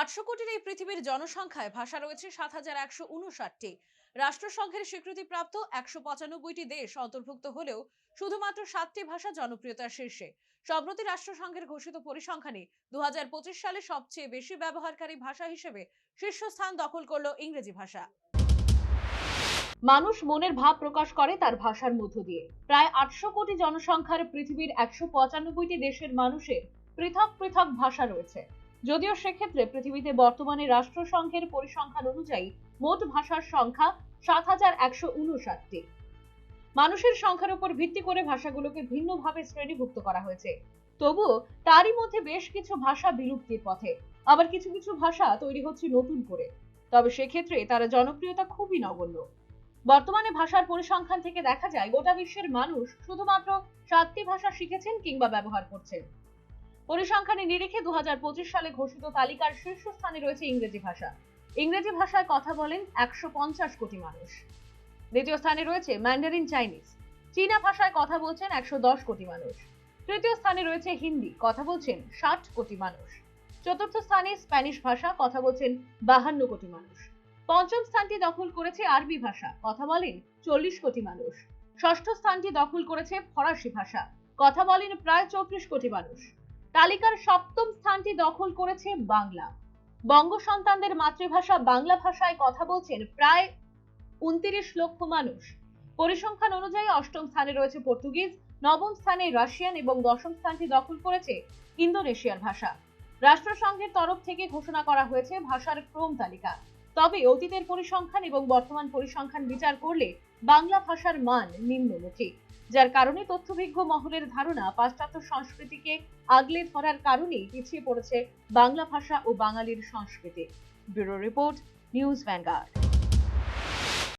আটশো কোটির এই পৃথিবীর জনসংখ্যায় ভাষা রয়েছে সাত হাজার একশো উনষাটটি। রাষ্ট্রসংঘের স্বীকৃতিপ্রাপ্ত একশো পঁচানব্বইটি দেশ অন্তর্ভুক্ত হলেও শুধুমাত্র সাতটি ভাষা জনপ্রিয়তার শীর্ষে। সম্প্রতি রাষ্ট্রসংঘের ঘোষিত পরিসংখ্যানে দু সালে সবচেয়ে বেশি ব্যবহারকারী ভাষা হিসেবে শীর্ষস্থান দখল করল ইংরেজি ভাষা। মানুষ মনের ভাব প্রকাশ করে তার ভাষার মধ্য দিয়ে। প্রায় আটশো কোটি জনসংখ্যার পৃথিবীর একশো পঁচানব্বইটি দেশের মানুষের পৃথক পৃথক ভাষা রয়েছে। যদিও সেক্ষেত্রে পৃথিবীতে বর্তমানে রাষ্ট্রসংঘের পরিসংখ্যান অনুযায়ী মোট ভাষার সংখ্যা সাত হাজার একশো উনষাটটি। মানুষের সংখ্যার উপর ভিত্তি করে ভাষাগুলোকে ভিন্নভাবে শ্রেণীভুক্ত করা হয়েছে। তবুও তারই মধ্যে বেশ কিছু ভাষা বিলুপ্তির পথে। আবার কিছু কিছু ভাষা তৈরি হচ্ছে নতুন করে। তবে সেক্ষেত্রে তারা জনপ্রিয়তা খুবই নগণ্য। বর্তমানে ভাষার পরিসংখ্যান থেকে দেখা যায়, গোটা বিশ্বের মানুষ শুধুমাত্র সাতটি ভাষা শিখেছেন কিংবা ব্যবহার করছেন। পরিসংখ্যানে নিরিখে দু হাজার পঁচিশ সালে ঘোষিত তালিকার শীর্ষস্থানে রয়েছে ইংরেজি ভাষা। ইংরেজি ভাষায় কথা বলেন একশো পঞ্চাশ কোটি মানুষ। দ্বিতীয় স্থানে রয়েছে ম্যান্ডারিন চাইনিজ। চীনা ভাষায় কথা বলছেন একশো কোটি মানুষ। তৃতীয় স্থানে রয়েছে হিন্দি। কথা বলছেন ষাট কোটি মানুষ। চতুর্থ স্থানে স্প্যানিশ ভাষা। কথা বলছেন বাহান্ন কোটি মানুষ। পঞ্চম স্থানটি দখল করেছে আরবি ভাষা। কথা বলেন চল্লিশ কোটি মানুষ। ষষ্ঠ স্থানটি দখল করেছে ফরাসি ভাষা। কথা বলেন প্রায় চৌত্রিশ কোটি মানুষ। তালিকার সপ্তম স্থানটি দখল করেছে বাংলা। বঙ্গ সন্তানদের মাতৃভাষা বাংলা ভাষায় কথা বলছেন প্রায় উনত্রিশ লক্ষ মানুষ। পরিসংখ্যান অনুযায়ী অষ্টম স্থানে রয়েছে পর্তুগিজ, নবম স্থানে রাশিয়ান এবং দশম স্থানটি দখল করেছে ইন্দোনেশিয়ার ভাষা। রাষ্ট্রসংঘের তরফ থেকে ঘোষণা করা হয়েছে ভাষার ক্রম তালিকা। তবে অতীতের পরিসংখ্যান এবং বর্তমান পরিসংখ্যান বিচার করলে বাংলা ভাষার মান নিম্নমুখী। যার কারণে তথ্যভিজ্ঞ মহলের ধারণা পাশ্চাত্য সংস্কৃতিকে আগলে ধরার কারণেই পিছিয়ে পড়েছে বাংলা ভাষা ও বাঙালির সংস্কৃতি। Bureau report, news vanguard.